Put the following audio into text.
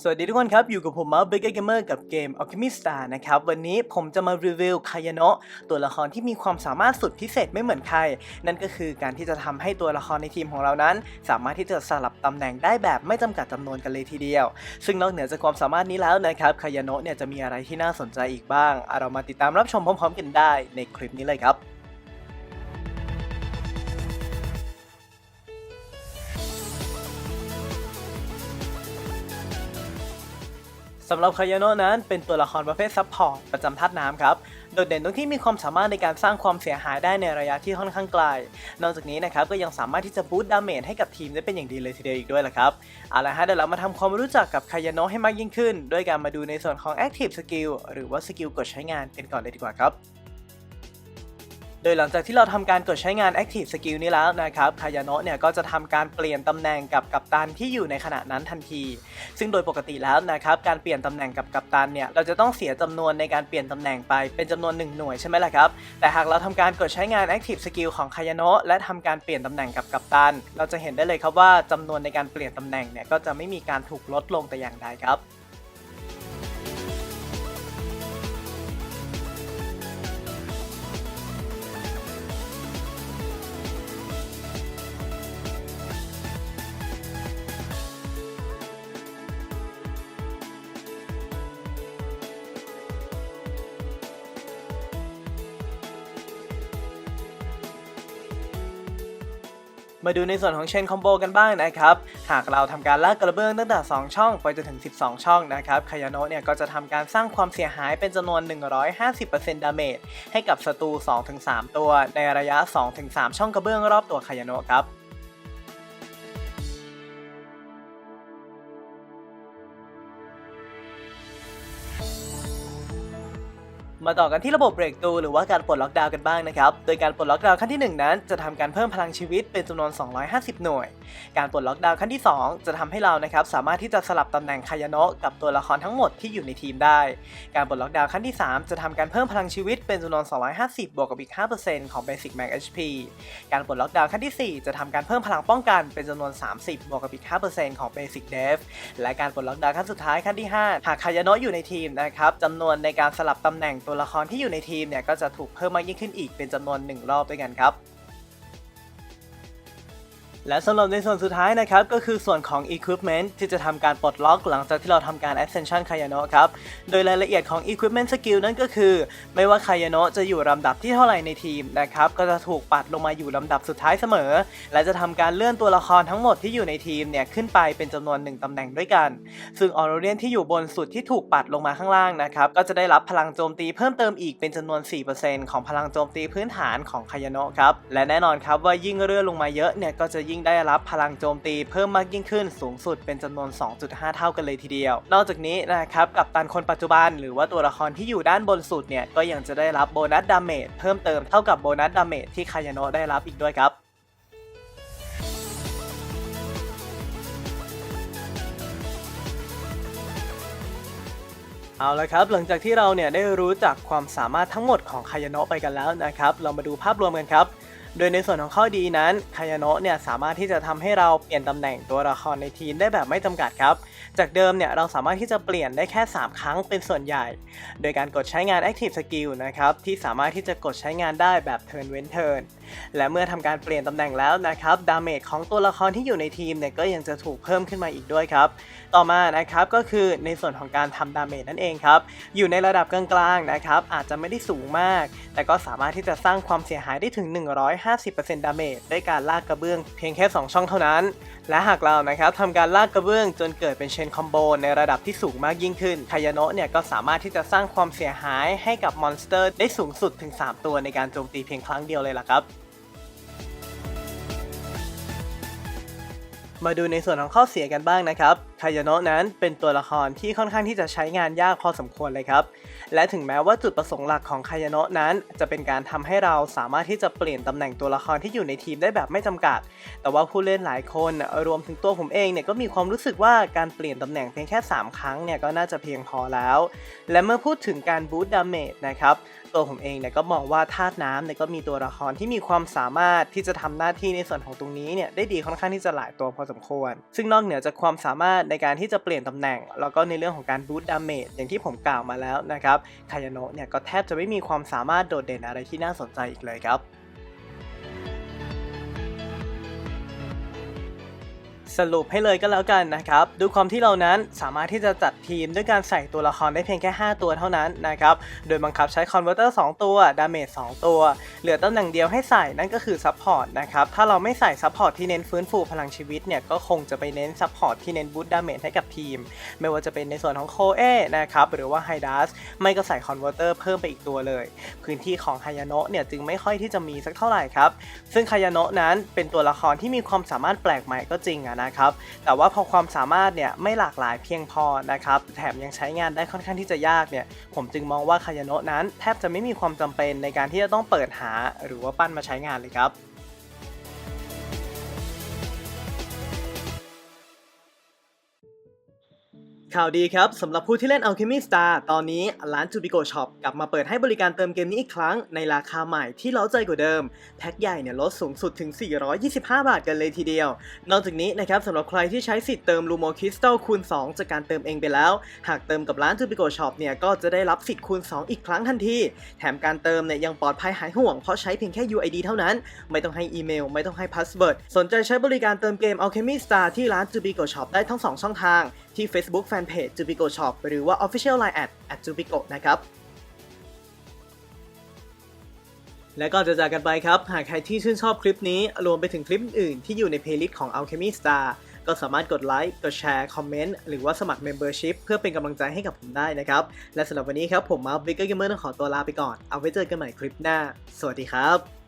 สวัสดีทุกคนครับ อยู่กับผมมาร์บิ๊กเกมเมอร์กับเกม Alchemy Star นะครับ วันนี้ผมจะมารีวิวคายโนะตัวละครที่มีความสามารถสุดพิเศษไม่เหมือนใคร นั่นก็คือการที่จะทำให้ตัวละครในทีมของเรานั้น สามารถที่จะสลับตำแหน่งได้แบบไม่จำกัดจำนวนกันเลยทีเดียว ซึ่งนอกเหนือจากความสามารถนี้แล้วนะครับคายโนะเนี่ยจะมีอะไรที่น่าสนใจอีกบ้างอะเรามาติดตามรับชมพร้อม ๆ กันได้ในคลิปนี้เลยครับำหรับคายาโนะนั้นเป็นตัวละครประเภทซับพอร์ตประจำธาตุน้ำครับ โดดเด่นตรงที่มีความสามารถในการสร้างความเสียหายได้ในระยะที่ค่อนข้างไกล นอกจากนี้นะครับก็ยังสามารถที่จะบูตดาเมจให้กับทีมได้เป็นอย่างดีเลยทีเดียวอีกด้วยล่ะครับ เอาละฮะเดี๋ยวเรามาทำความรู้จักกับคายาโนะให้มากยิ่งขึ้น ด้วยการมาดูในส่วนของ Active Skill หรือว่าสกิลกดใช้งานกันก่อนเลยดีกว่าครับ โดยหลังจากที่เราทำการกดใช้งาน Active Skill นี้แล้วนะครับคายาโนะเนี่ยก็จะทำการเปลี่ยนตำแหน่งกับกัปตันที่อยู่ในขณะนั้นทันที ซึ่งโดยปกติแล้วนะครับการเปลี่ยนตำแหน่งกับกัปตันเนี่ยเราจะต้องเสียจำนวนในการเปลี่ยนตำแหน่งไปเป็นจำนวน 1 หน่วยใช่ไหมล่ะครับ แต่หากเราทำการกดใช้งาน Active Skill ของคายาโนะและทำการเปลี่ยนตำแหน่งกับกัปตัน เราจะเห็นได้เลยครับว่าจำนวนในการเปลี่ยนตำแหน่งเนี่ยก็จะไม่มีการถูกลดลงแต่อย่างใดครับ มาดูในส่วนของเชนคอมโบกันบ้างนะครับ หากเราทำการลากกระเบื้องตั้งแต่ 2 ช่องไปจนถึง 12 ช่องนะครับคายาโนะเนี่ยก็จะทำการสร้างความเสียหายเป็นจำนวน 150%ดาเมจให้กับศัตรู 2-3 ตัว ในระยะ 2-3 ช่องกระเบื้องรอบตัวคายาโนะครับ มาต่อกันที่ระบบเบรกตูหรือว่าการปลดล็อกดาวน์กันบ้างนะครับ โดยการปลดล็อกดาวน์ขั้นที่ 1 นั้น จะทำการเพิ่มพลังชีวิตเป็นจำนวน 250 หน่วย การปลดล็อกดาวน์ขั้นที่ 2 จะทำให้เรานะครับสามารถที่จะสลับตำแหน่งคายโนะกับตัวละครทั้งหมดที่อยู่ในทีมได้ การปลดล็อกดาวน์ขั้นที่ 3 จะทำการเพิ่มพลังชีวิตเป็นจำนวน 250 บวกกับอีก 5%ของ Basic Max HP การปลดล็อกดาวน์ขั้นที่ 4 จะทำการเพิ่มพลังป้องกันเป็นจำนวน 30 บวกกับอีก 5%ของ Basic Def และการปลดล็อกดาวน์ขั้นสุดท้ายขั้นที่ 5 หากคายโนะอยู่ในทีมนะครับจำนวนในการสลับตำแหน่งตัวละครที่อยู่ในทีมเนี่ยก็จะถูกเพิ่มมากยิ่งขึ้นอีกเป็นจำนวน 1 รอบด้วยกันครับ และสำหรับในส่วนสุดท้ายนะครับ ก็คือส่วนของ Equipment ที่จะทำการปลดล็อกหลังจากที่เราทำการ Ascension คายาโนะครับ โดยรายละเอียดของ Equipment Skill นั่นก็คือ ไม่ว่าคายาโนะจะอยู่ลำดับที่เท่าไหร่ในทีมนะครับ ก็จะถูกปัดลงมาอยู่ลำดับสุดท้ายเสมอ และจะทำการเลื่อนตัวละครทั้งหมดที่อยู่ในทีมเนี่ยขึ้นไปเป็นจำนวน 1ตำแหน่งด้วยกัน ซึ่งออร์เรียนที่อยู่บนสุดที่ถูกปัดลงมาข้างล่างนะครับ ก็จะได้รับพลังโจมตีเพิ่มเติมอีกเป็นจำนวน 4%ของพลังโจมตีพื้นฐานของคายาโนะครับ และแน่นอนครับว่ายิ่งเลื่อนลงมาเยอะเนี่ยก็จะยิ่งได้รับพลังโจมตีเพิ่มมากยิ่งขึ้นสูงสุดเป็นจำนวน 2.5 เท่ากันเลยทีเดียว นอกจากนี้นะครับกับตันคนปัจจุบัน หรือว่าตัวละครที่อยู่ด้านบนสุดเนี่ยก็ยังจะได้รับโบนัสดาเมจเพิ่มเติมเท่ากับโบนัสดาเมจที่คายาโนะได้รับอีกด้วยครับเอาละครับหลังจากที่เราเนี่ยได้รู้จักความสามารถทั้งหมดของคายาโนะไปกันแล้วนะครับ เรามาดูภาพรวมกันครับ โดยในส่วนของข้อดีนั้นคายาโนะเนี่ยสามารถที่จะทำให้เราเปลี่ยนตำแหน่งตัวละครในทีมได้แบบไม่จำกัดครับ จากเดิมเนี่ยเราสามารถที่จะเปลี่ยนได้แค่ 3 ครั้งเป็นส่วนใหญ่ โดยการกดใช้งาน Active Skill นะครับที่สามารถที่จะกดใช้งานได้แบบ Turn เว้น Turn และเมื่อทำการเปลี่ยนตำแหน่งแล้วนะครับดาเมจของตัวละครที่อยู่ในทีมเนี่ยก็ยังจะถูกเพิ่มขึ้นมาอีกด้วยครับ ต่อมานะครับก็คือในส่วนของการทำดาเมจนั่นเองครับ อยู่ในระดับกลางๆนะครับอาจจะไม่ได้สูงมาก แต่ก็สามารถที่จะสร้างความเสียหายได้ถึง 150%ดาเมจด้วยการลากกระเบื้องเพียงแค่ 2 ช่องเท่านั้น และหากเรานะครับทำการลากกระเบื้องจนเกิดเป็นเชนคอมโบในระดับที่สูงมากยิ่งขึ้นคายโนะเนี่ยก็สามารถที่จะสร้างความเสียหายให้กับมอนสเตอร์ได้สูงสุดถึง 3 ตัวในการโจมตีเพียงครั้งเดียวเลยล่ะครับมาดูในส่วนของข้อเสียกันบ้างนะครับ คายโนะนั้นเป็นตัวละครที่ค่อนข้างที่จะใช้งานยากพอสมควรเลยครับ และถึงแม้ว่าจุดประสงค์หลักของคายโนะนั้น จะเป็นการทำให้เราสามารถที่จะเปลี่ยนตำแหน่งตัวละครที่อยู่ในทีมได้แบบไม่จำกัด แต่ว่าผู้เล่นหลายคนรวมถึงตัวผมเองเนี่ยก็มีความรู้สึกว่าการเปลี่ยนตำแหน่งเพียงแค่ 3 ครั้งเนี่ยก็น่าจะเพียงพอแล้ว และเมื่อพูดถึงการบูตดาเมจนะครับตัวผมเองเนี่ยก็มองว่าธาตุน้ำเนี่ยก็มีตัวละครที่มีความสามารถที่จะทำหน้าที่ในส่วนของตรงนี้เนี่ยได้ดีค่อนข้างที่จะหลายตัวพอสมควร ซึ่งนอกเหนือจากความสามารถในในการที่จะเปลี่ยนตำแหน่ง แล้วก็ในเรื่องของการบูตดาเมจอย่างที่ผมกล่าวมาแล้วนะครับคายโนะเนี่ยก็แทบจะไม่มีความสามารถโดดเด่นอะไรที่น่าสนใจอีกเลยครับ สรุปให้เลยก็แล้วกันนะครับด้วยความที่เรานั้นสามารถที่จะจัดทีมด้วยการใส่ตัวละครได้เพียงแค่ 5 ตัวเท่านั้นนะครับโดยบังคับใช้คอนเวอร์เตอร์2ตัวดาเมจ2ตัว เหลือตำแหน่งเดียวให้ใส่นั่นก็คือซัพพอร์ตนะครับถ้าเราไม่ใส่ซัพพอร์ตที่เน้นฟื้นฟูพลังชีวิตเนี่ยก็คงจะไปเน้นซัพพอร์ตที่เน้นบูตดาเมจให้กับทีม ไม่ว่าจะเป็นในส่วนของโคเอนะครับหรือว่าไฮดัสไม่ก็ใส่คอนเวอร์เตอร์เพิ่มไปอีกตัวเลย พื้นที่ของไฮยาโนะเนี่ยจึงไม่ค่อยที่จะมีสักเท่าไหร่ครับซึ่งคายาโนะนั้นเป็นตัวละครที่มีความสามารถแปลกใหม่ก็จริงอะนะครับ แต่ว่าพอความสามารถเนี่ยไม่หลากหลายเพียงพอนะครับ แถมยังใช้งานได้ค่อนข้างที่จะยากเนี่ย ผมจึงมองว่าคายาโนะนั้น แทบจะไม่มีความจำเป็นในการที่จะต้องเปิดหาหรือว่าปั้นมาใช้งานเลยครับ ข่าวดีครับสำหรับผู้ที่เล่น Alchemy Star ตอนนี้ร้าน Jubico Shop กลับมาเปิดให้บริการเติมเกมนี้อีกครั้งในราคาใหม่ที่เล้าใจกว่าเดิม แพ็คใหญ่เนี่ยลดสูงสุดถึง 425 บาทกันเลยทีเดียว นอกจากนี้นะครับสำหรับใครที่ใช้สิทธิ์เติม Lumo Crystal คูณ 2 จากการเติมเองไปแล้ว หากเติมกับร้าน Jubico Shop เนี่ยก็จะได้รับสิทธิ์คูณ 2 อีกครั้งทันที แถมการเติมเนี่ยยังปลอดภัยหายห่วงเพราะใช้เพียงแค่ UID เท่านั้น ไม่ต้องให้อีเมล ไม่ต้องให้พาสเวิร์ดสนใจใช้บริการเติมเกม Alchemy Star ที่ร้าน Jubico Shop ได้ทั้งสองช่องทางที่ Facebook Fanpage Jubico Shop หรือว่า Official Line at at Jubico นะครับ และก็จะจากกันไปครับ หากใครที่ชื่นชอบคลิปนี้ รวมไปถึงคลิปอื่นที่อยู่ในเพลย์ลิสต์ของ Alchemy Star ก็สามารถกดไลค์ กดแชร์ คอมเมนต์ หรือว่าสมัคร Membership เพื่อเป็นกำลังใจให้กับผมได้นะครับ และสำหรับวันนี้ครับ ผมมาร์ควิกเกอร์เกมเมอร์ต้องขอตัวลาไปก่อน เอาไว้เจอกันใหม่คลิปหน้า สวัสดีครับ